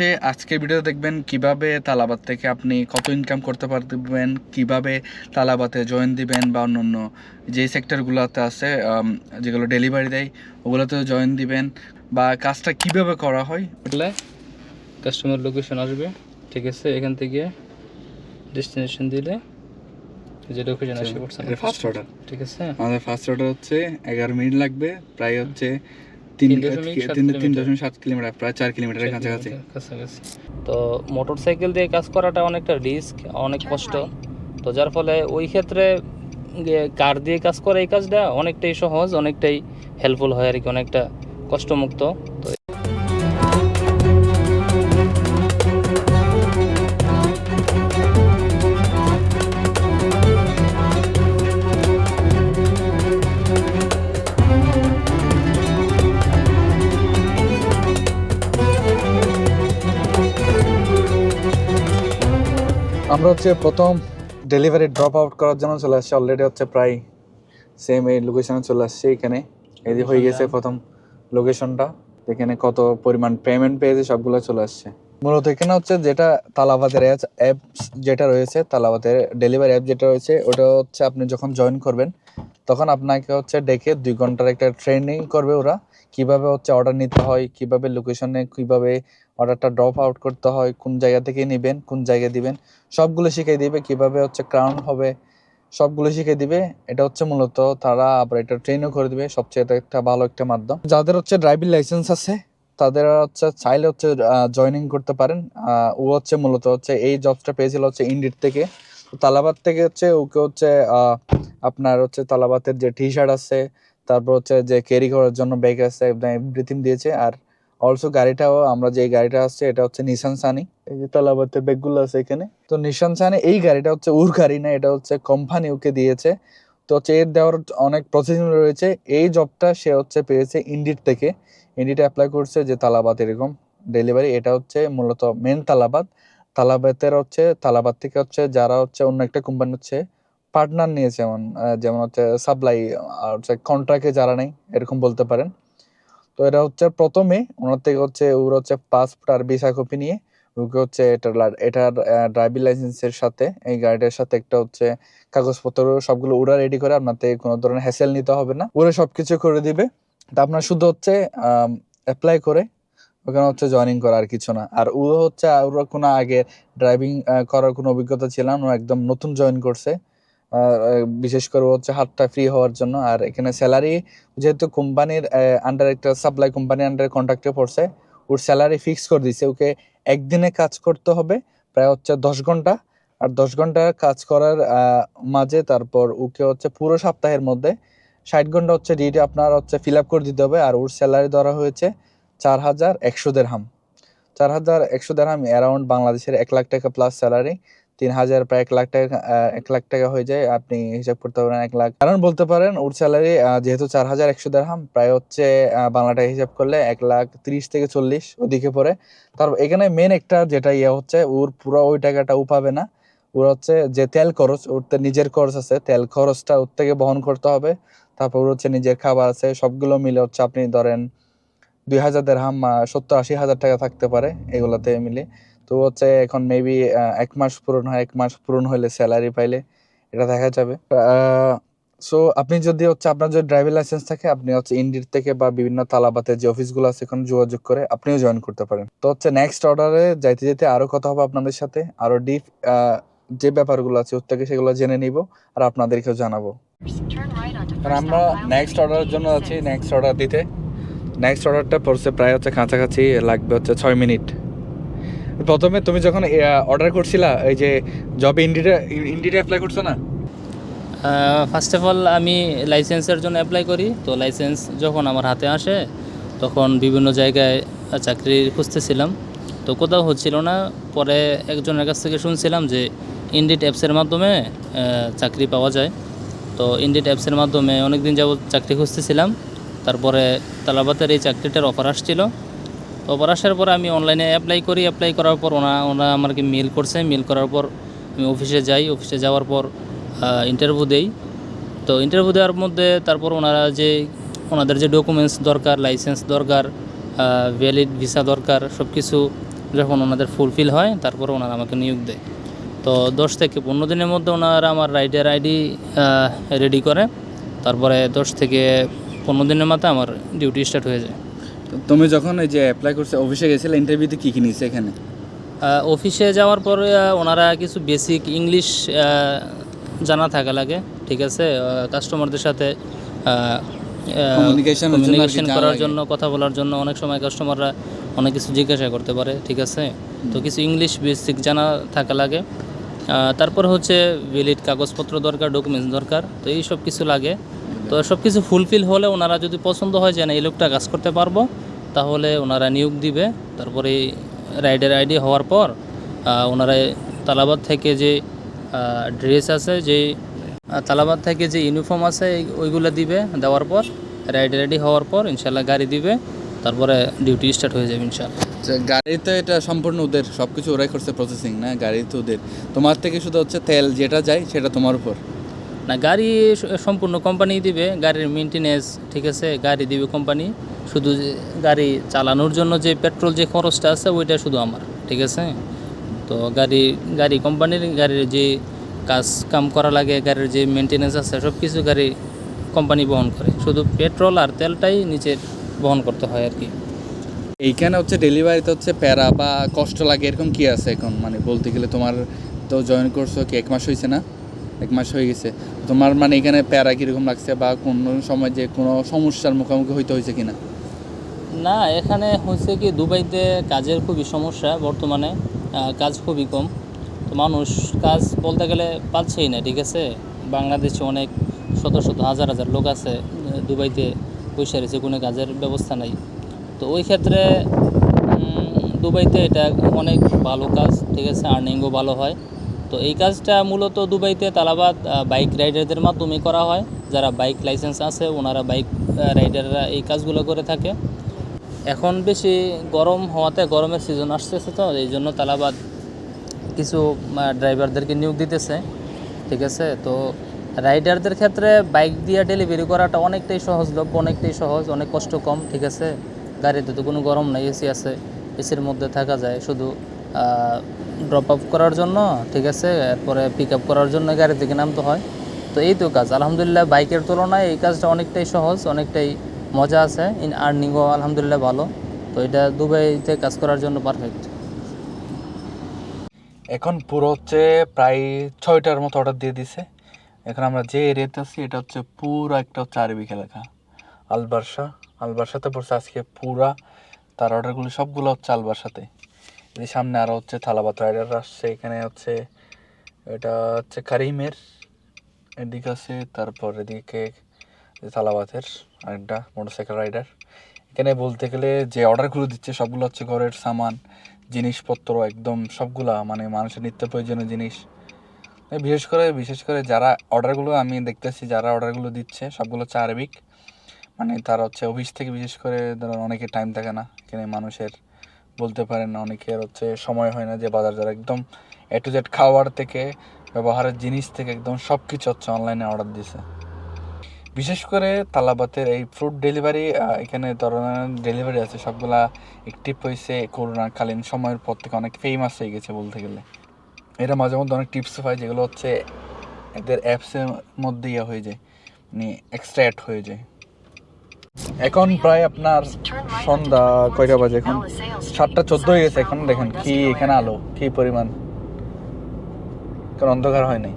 হচ্ছে আজকের ভিডিও দেখবেন কীভাবে তালাবাদ থেকে আপনি কত ইনকাম করতে পারবেন কীভাবে তালাবাতে জয়েন দিবেন বা অন্যান্য যে সেক্টরগুলোতে আছে যেগুলো ডেলিভারি দেয় ওগুলোতে জয়েন দিবেন বা কাজটা কীভাবে করা হয় করলে কাস্টমার লোকেশন আসবে ঠিক আছে এখান থেকে ডেস্টিনেশন দিলে যে লোকেশন আসে পড়ছে না? ফার্স্ট অর্ডার ঠিক আছে আমাদের ফার্স্ট অর্ডার হচ্ছে এগারো মিনিট লাগবে প্রায় হচ্ছে তিন তিন দশমিক সাত তিন তিন কিলোমিটার। কিলোমিটার প্রায় চার কিলোমিটারের কাছাকাছি। কাছাকাছি। তো মোটর সাইকেল দিয়ে কাজ করাটা অনেকটা রিস্ক অনেক কষ্ট। তো যার ফলে ওই ক্ষেত্রে কার দিয়ে কাজ করা এই কাজটা অনেকটাই সহজ অনেকটাই হেল্পফুল হয় আর কি অনেকটা কষ্টমুক্ত। তো আমরা হচ্ছে প্রথম ডেলিভারি ড্রপ আউট করার জন্য চলে আসছি। অলরেডি হচ্ছে প্রায় সেম এই লোকেশনে চলে আসছে এখানে। এই যে হয়ে গেছে প্রথম লোকেশনটা এখানে কত পরিমাণ পেমেন্ট পেয়েছে সবগুলো চলে আসছে। মূলত এখানে হচ্ছে যেটা তালাবাদের অ্যাপ যেটা রয়েছে, তালাবাদের ডেলিভারি অ্যাপ যেটা রয়েছে, ওটা হচ্ছে আপনি যখন জয়েন করবেন তখন আপনাকে হচ্ছে ডেকে দুই ঘণ্টার একটা ট্রেনিং করবে ওরা। কীভাবে হচ্ছে অর্ডার নিতে হয়, কীভাবে লোকেশনে কীভাবে অর্ডারটা ড্রপ আউট করতে হয়, কোন জায়গা থেকে নেবেন, কোন জায়গায় দিবেন, সবগুলো শিখিয়ে দিবে, কীভাবে হচ্ছে ক্রাউন হবে, সবগুলো শিখে দিবে। এটা হচ্ছে মূলত তারা আবার এটা ট্রেনও করে দিবে, সবচেয়ে এটা একটা ভালো একটা মাধ্যম। যাদের হচ্ছে ড্রাইভিং লাইসেন্স আছে, তাদের হচ্ছে চাইলে হচ্ছে জয়েনিং করতে পারেন। ও হচ্ছে মূলত হচ্ছে এই জবটা পেয়েছিল হচ্ছে ইন্ডির থেকে। তালাবাদ থেকে হচ্ছে ওকে হচ্ছে আপনার হচ্ছে তালাবাদের যে টি শার্ট আছে, তারপর হচ্ছে যে ক্যারি করার জন্য ব্যাগ আছে এভরিথিং দিয়েছে। আর অলসো গাড়িটাও, আমরা যে গাড়িটা আসছে, এটা হচ্ছে নিশান সানি এই যে তালাবাতের ব্যাগগুলো আছে এখানে। তো নিশান সানি এই গাড়িটা হচ্ছে ওর গাড়ি না, এটা হচ্ছে কোম্পানি ওকে দিয়েছে। তো হচ্ছে এর দেওয়ার অনেক প্রসেসিং রয়েছে। এই জবটা সে হচ্ছে পেয়েছে ইন্ডিট থেকে। ইন্ডিটা অ্যাপ্লাই করছে যে তালাবাদ এরকম ডেলিভারি এটা হচ্ছে মূলত মেন তালাবাদ। তালাবাতের হচ্ছে তালাবাত থেকে হচ্ছে যারা হচ্ছে অন্য একটা কোম্পানি হচ্ছে পার্টনার নিয়েছে যেমন যেমন হচ্ছে সাপ্লাই হচ্ছে কন্ট্রাক্টে যারা নেই, এরকম বলতে পারেন। তো এটা হচ্ছে প্রথমে ওনার থেকে হচ্ছে ওর হচ্ছে পাসপোর্ট আর ভিসা কপি নিয়ে ওকে হচ্ছে এটার এটার ড্রাইভিং লাইসেন্সের সাথে, এই গাড়িটার সাথে একটা হচ্ছে কাগজপত্র সবগুলো ওরা রেডি করে, আপনার থেকে কোনো ধরনের হ্যাসেল নিতে হবে না। ওরা সবকিছু করে দিবে। তা আপনার শুধু হচ্ছে অ্যাপ্লাই করে ওখানে হচ্ছে জয়েনিং করা আর কিছু না। আর ও হচ্ছে ওর কোনো আগে ড্রাইভিং করার কোনো অভিজ্ঞতা ছিল না একদম নতুন জয়েন করছে। বিশেষ করে হচ্ছে হাতটা ফ্রি হওয়ার জন্য। আর এখানে স্যালারি যেহেতু কোম্পানির আন্ডার একটা সাপ্লাই কোম্পানির আন্ডারে কন্ট্রাক্টে পড়ছে, ওর স্যালারি ফিক্স করে দিছে। ওকে একদিনে কাজ করতে হবে প্রায় হচ্ছে দশ ঘণ্টা। আর দশ ঘণ্টা কাজ করার মাঝে তারপর ওকে হচ্ছে পুরো সপ্তাহের মধ্যে ষাট ঘণ্টা হচ্ছে ডিউটি আপনার হচ্ছে ফিল আপ করে দিতে হবে। আর ওর স্যালারি ধরা হয়েছে চার হাজার একশো দেড়হাম। চার হাজার একশো দেড়হাম অ্যারাউন্ড বাংলাদেশের এক লাখ টাকা প্লাস স্যালারি তিন হাজার প্রায় এক লাখ টাকা এক লাখ টাকা হয়ে যায়, আপনি হিসাব করতে পারেন এক লাখ। কারণ বলতে পারেন, ওর স্যালারি যেহেতু চার হাজার একশো দেড়হাম, প্রায় হচ্ছে বাংলা টাকা হিসাব করলে এক লাখ তিরিশ থেকে চল্লিশ ওদিকে পড়ে। তারপর এখানে মেন একটা যেটা ইয়ে হচ্ছে, ওর পুরো ওই টাকাটা ও পাবে না। ওর হচ্ছে যে তেল খরচ, ওর তো নিজের খরচ আছে, তেল খরচটা ওর থেকে বহন করতে হবে। তারপর ওর হচ্ছে নিজের খাবার আছে, সবগুলো মিলে হচ্ছে আপনি ধরেন দুই হাজার দেড়হাম সত্তর আশি হাজার টাকা থাকতে পারে এগুলাতে মিলে। তো হচ্ছে এখন মেবি এক মাস পূরণ হয় এক মাস পূরণ হলে স্যালারি পাইলে এটা দেখা যাবে। সো আপনি যদি হচ্ছে আপনার যদি ড্রাইভিং লাইসেন্স থাকে আপনি হচ্ছে ইন্ডির থেকে বা বিভিন্ন তালাবাতে যে অফিসগুলো আছে এখন যোগাযোগ করে আপনিও জয়েন করতে পারেন। তো হচ্ছে নেক্সট অর্ডারে যাইতে যেতে আরও কথা হবে আপনাদের সাথে আরও ডিপ যে ব্যাপারগুলো আছে ওর থেকে সেগুলো জেনে নিব আর আপনাদেরকেও জানাব। আমরা নেক্সট অর্ডারের জন্য আছি নেক্সট অর্ডার দিতে। নেক্সট অর্ডারটা পড়ছে প্রায় হচ্ছে কাছাকাছি, লাগবে হচ্ছে ছয় মিনিট। প্রথমে তুমি যখন অর্ডার করছিলা, এই যে জব ইন্ডিটা ইন্ডিটা অ্যাপ্লাই করছ না? ফার্স্ট অফ অল আমি লাইসেন্সের জন্য অ্যাপ্লাই করি। তো লাইসেন্স যখন আমার হাতে আসে, তখন বিভিন্ন জায়গায় চাকরি খুঁজতেছিলাম। তো কোথাও হচ্ছিল না। পরে একজনের কাছ থেকে শুনছিলাম যে ইন্ডিট অ্যাপসের মাধ্যমে চাকরি পাওয়া যায়। তো ইন্ডিট অ্যাপসের মাধ্যমে অনেক দিন যাবত চাকরি খুঁজতেছিলাম। তারপরে তালাবাতের এই চাকরিটার অফার আসছিল। তো অফার আসার পর আমি অনলাইনে অ্যাপ্লাই করি অ্যাপ্লাই করার পর ওনা ওনা আমাকে মেল করছে। মেল করার পর আমি অফিসে যাই। অফিসে যাওয়ার পর ইন্টারভিউ দেই। তো ইন্টারভিউ দেওয়ার মধ্যে তারপর ওনারা যে, ওনাদের যে ডকুমেন্টস দরকার লাইসেন্স দরকার ভ্যালিড ভিসা দরকার সব কিছু যখন ওনাদের ফুলফিল হয়, তারপর ওনারা আমাকে নিয়োগ দেয়। তো দশ থেকে পনেরো দিনের মধ্যে ওনারা আমার রাইডার আইডি রেডি করে। তারপরে দশ থেকে পনেরো দিনের মাথায় আমার ডিউটি স্টার্ট হয়ে যায়। তুমি যখন এই যে অ্যাপ্লাই করছে অফিসে গেছিলে ইন্টারভিউতে কী কী নিয়েছে এখানে? অফিসে যাওয়ার পরে ওনারা কিছু বেসিক ইংলিশ জানা থাকা লাগে ঠিক আছে? কাস্টমারদের সাথে কমিউনিকেশন করার জন্য কথা বলার জন্য অনেক সময় কাস্টমাররা অনেক কিছু জিজ্ঞাসা করতে পারে ঠিক আছে? তো কিছু ইংলিশ বেসিক জানা থাকা লাগে। তারপর হচ্ছে ভ্যালিড কাগজপত্র দরকার ডকুমেন্টস দরকার তো এই সব কিছু লাগে। তো সব কিছু ফুলফিল হলে ওনারা যদি পছন্দ হয় যে না এই লোকটা কাজ করতে পারব তাহলে ওনারা নিয়োগ দিবে। তারপরে রাইডার আইডি হওয়ার পর ওনারা তালাবাদ থেকে যে ড্রেস আছে যে তালাবাদ থেকে যে ইউনিফর্ম আছে ওইগুলো দিবে। দেওয়ার পর রাইডার আইডি হওয়ার পর ইনশাল্লাহ গাড়ি দিবে। তারপরে ডিউটি স্টার্ট হয়ে যাবে ইনশাল্লাহ আচ্ছা, গাড়ি তো এটা সম্পূর্ণ ওদের সব কিছু ওরাই করছে প্রসেসিং না? গাড়ি তো ওদের। তোমার থেকে শুধু হচ্ছে তেল যেটা যায় সেটা তোমার উপর। না, গাড়ি সম্পূর্ণ কোম্পানি দিবে, গাড়ির মেনটেনেন্স ঠিক আছে? গাড়ি দিবে কোম্পানি শুধু গাড়ি চালানোর জন্য যে পেট্রোল যে খরচটা আছে, ওইটা শুধু আমার, ঠিক আছে? তো গাড়ি গাড়ি কোম্পানির গাড়ির যে কাজ কাম করা লাগে, গাড়ির যে মেনটেনেন্স আছে সব কিছু গাড়ি কোম্পানি বহন করে। শুধু পেট্রোল আর তেলটাই নিচে বহন করতে হয় আর কি। এইখানে হচ্ছে ডেলিভারিতে হচ্ছে প্যারা বা কষ্ট লাগে, এরকম কি আছে এখন? মানে বলতে গেলে তোমার তো জয়েন করছ কি, এক মাস হয়েছে না? এক মাস হয়ে গেছে। তোমার মানে এখানে প্যারা কীরকম লাগছে বা কোনো সময় যে কোনো সমস্যার মুখোমুখি হইতে হয়েছে কিনা? না, এখানে হচ্ছে কি, দুবাইতে কাজের খুবই সমস্যা বর্তমানে কাজ খুবই কম। তো মানুষ কাজ বলতে গেলে পাচ্ছেই না, ঠিক আছে? বাংলাদেশে অনেক শত শত হাজার হাজার লোক আছে দুবাইতে পয়সা রয়েছে, কোনো কাজের ব্যবস্থা নাই। তো ওই ক্ষেত্রে দুবাইতে এটা অনেক ভালো কাজ, ঠিক আছে? আর্নিংও ভালো হয়। তো এই কাজটা মূলত দুবাইতে তালাবাদ বাইক রাইডারদের মাধ্যমে করা হয়। যারা বাইক লাইসেন্স আছে, ওনারা বাইক রাইডাররা এই কাজগুলো করে থাকে। এখন বেশি গরম হওয়াতে গরমের সিজন আসতেছে তো, এই জন্য তালাবাদ কিছু ড্রাইভারদেরকে নিয়োগ দিতেছে। ঠিক আছে? তো রাইডারদের ক্ষেত্রে বাইক দিয়ে ডেলিভারি করাটা অনেকটাই সহজলভ্য অনেকটাই সহজ, অনেক কষ্ট কম, ঠিক আছে? গাড়িতে তো কোনো গরম নাই এসি আছে এসির মধ্যে থাকা যায়, শুধু ড্রপ আপ করার জন্য, ঠিক আছে? এরপরে পিক আপ করার জন্য গাড়ি থেকে নামতে হয়। তো এই তো কাজ। আলহামদুলিল্লাহ, বাইকের তুলনায় এই কাজটা অনেকটাই সহজ, অনেকটাই মজা আছে। ইন আর্নিংও আলহামদুলিল্লাহ ভালো। তো এটা দুবাইতে কাজ করার জন্য পারফেক্ট এখন পুরো হচ্ছে প্রায় ছয়টার মতো অর্ডার দিয়ে দিছে। এখন আমরা যে এরিয়াতে আছি, এটা হচ্ছে পুরো একটা হচ্ছে আরবি এলাকা। আলবার্সা। আলবার্সাতে পড়ছে আজকে পুরা। তার অর্ডারগুলো সবগুলো হচ্ছে আলবার্সাতে। সামনে আরও হচ্ছে থালাবাত রাইডার আসছে, এখানে হচ্ছে এটা হচ্ছে কারিমের, এদিকে আছে, তারপর এদিকে থালাবাতের আরেকটা মোটরসাইকেল রাইডার। এখানে বলতে গেলে যে অর্ডারগুলো দিচ্ছে সবগুলো হচ্ছে ঘরের সামান, জিনিসপত্র একদম সবগুলা মানে মানুষের নিত্য প্রয়োজনীয় জিনিস। বিশেষ করে বিশেষ করে যারা অর্ডারগুলো আমি দেখতেছি, যারা অর্ডারগুলো দিচ্ছে, সবগুলো হচ্ছে আরবিক। মানে তারা হচ্ছে অফিস থেকে বিশেষ করে ধরো অনেকের টাইম থাকে না, এখানে মানুষের বলতে পারেন, অনেকের হচ্ছে সময় হয় না যে বাজার যারা একদম এ টু জেড খাওয়ার থেকে, ব্যবহারের জিনিস থেকে একদম সব কিছু হচ্ছে অনলাইনে অর্ডার দিছে। বিশেষ করে তালাবাতের এই ফ্রুট ডেলিভারি এখানে ধরনের ডেলিভারি আছে, সবগুলা অ্যাক্টিভ হয়েছে করোনাকালীন সময়ের পর থেকে অনেক ফেমাস হয়ে গেছে বলতে গেলে। এরা মাঝে মধ্যে অনেক টিপস পায় যেগুলো হচ্ছে এদের অ্যাপসের মধ্যে ইয়ে হয়ে যায় মানে এক্সট্রা অ্যাড হয়ে যায়। এখন প্রায় আপনার সন্ধ্যা কয়টা বাজে এখন? সাতটা চোদ্দ হয়ে গেছে এখন দেখেন কি এখানে আলো কি পরিমাণ। কারণ অন্ধকার হয় নাই।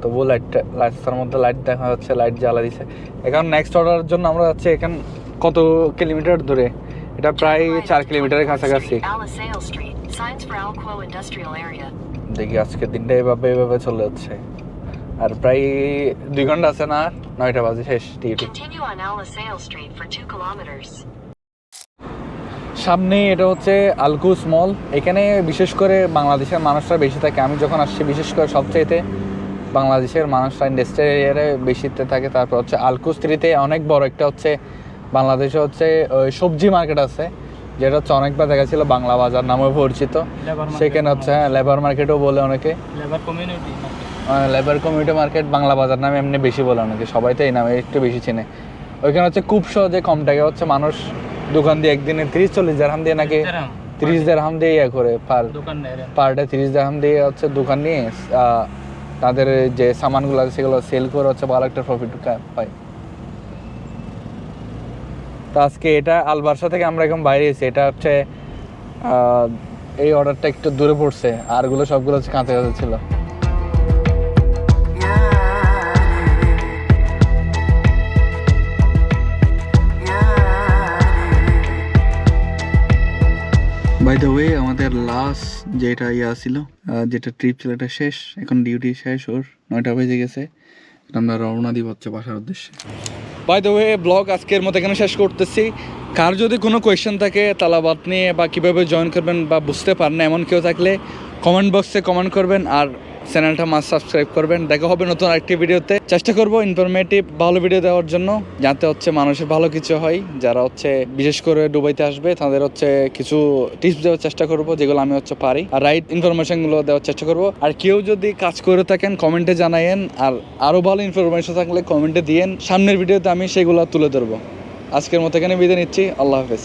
তবুও লাইটটা রাস্তার মধ্যে লাইট দেখা যাচ্ছে লাইট জ্বালা দিছে। এখন নেক্সট অর্ডারের জন্য আমরা যাচ্ছি এখান কত কিলোমিটার দূরে? এটা প্রায় চার কিলোমিটারের কাছাকাছি. দেখি আজকের দিনটা এভাবে এভাবে চলে যাচ্ছে। আর প্রায় দুই ঘণ্টা আছে না আর? নয়টা বাজে শেষ duty Continue on Alisale Street for 2 kilometers. সামনে এটা হচ্ছে আলকুস মল। এখানে বিশেষ করে বাংলাদেশের মানুষরা বেশি থাকে। আমি যখন আসছি বিশেষ করে সবচাইতে বাংলাদেশের মানুষরা ইন্ডাস্ট্রিয়াল এরিয়ারে বেশিতে থাকে। তারপর হচ্ছে আলকুস থ্রিতে অনেক বড় একটা হচ্ছে বাংলাদেশে হচ্ছে ওই সবজি মার্কেট আছে যেটা হচ্ছে অনেকবার দেখা ছিল বাংলা বাজার নামে পরিচিত। সেখানে হচ্ছে হ্যাঁ লেবার মার্কেটও বলে অনেকে। Labour community labour community market Bangla বাজার নামে এমনি বেশি বলে অনেকে সবাই তো এই নামে একটু বেশি চেনে। ওইখানে হচ্ছে খুব সহজে কম টাকা হচ্ছে মানুষ দোকান দিয়ে একদিনে তিরিশ চল্লিশ হাজার হাম দিয়ে নাকি তিরিশ দেড়হাম। দিয়ে ইয়ে করে পার পার ডে তিরিশ দেড়হাম দিয়ে হচ্ছে দোকান নিয়ে তাদের যে সামানগুলো আছে সেগুলো সেল করে হচ্ছে ভালো একটা প্রফিট পায়। তো আজকে এটা আলবার্সা থেকে আমরা এখন বাইরে এসেছি এটা হচ্ছে এই অর্ডারটা একটু দূরে পড়ছে আরগুলো সবগুলো হচ্ছে কাঁচা কাঁচা ছিল। বাই দ্য ওয়ে আমাদের লাস্ট যেটা ইয়া ছিল যেটা ট্রিপ ছিল এটা শেষ। এখন ডিউটি শেষ ওর। নয়টা বেজে গেছে। আমরা রওনা দিব হচ্ছে বাসার উদ্দেশ্যে। বাই দ্য ওয়ে ব্লগ আজকের মতো এখানে শেষ করতেছি। কার যদি কোনো কোয়েশ্চেন থাকে তালাবাদ নিয়ে বা কীভাবে জয়েন করবেন বা বুঝতে পারেন এমন কেউ থাকলে কমেন্ট বক্সে কমেন্ট করবেন। আর চ্যানেলটা মাস সাবস্ক্রাইব করবেন। দেখা হবে নতুন আরেকটি ভিডিওতে। চেষ্টা করব ইনফরমেটিভ ভালো ভিডিও দেওয়ার জন্য। যাতে হচ্ছে মানুষের ভালো কিছু হয়। যারা হচ্ছে, বিশেষ করে দুবাইতে আসবে, তাদের হচ্ছে কিছু টিপস দেওয়ার চেষ্টা করব, যেগুলো আমি হচ্ছে পারি। আর রাইট ইনফরমেশনগুলো দেওয়ার চেষ্টা করব। আর কেউ যদি কাজ করে থাকেন কমেন্টে জানায়েন। আর আরও ভালো ইনফরমেশন থাকলে কমেন্টে দিয়েন। সামনের ভিডিওতে আমি সেগুলো তুলে ধরবো। আজকের মতো এখানে বিদায় নিচ্ছি। আল্লাহ হাফেজ।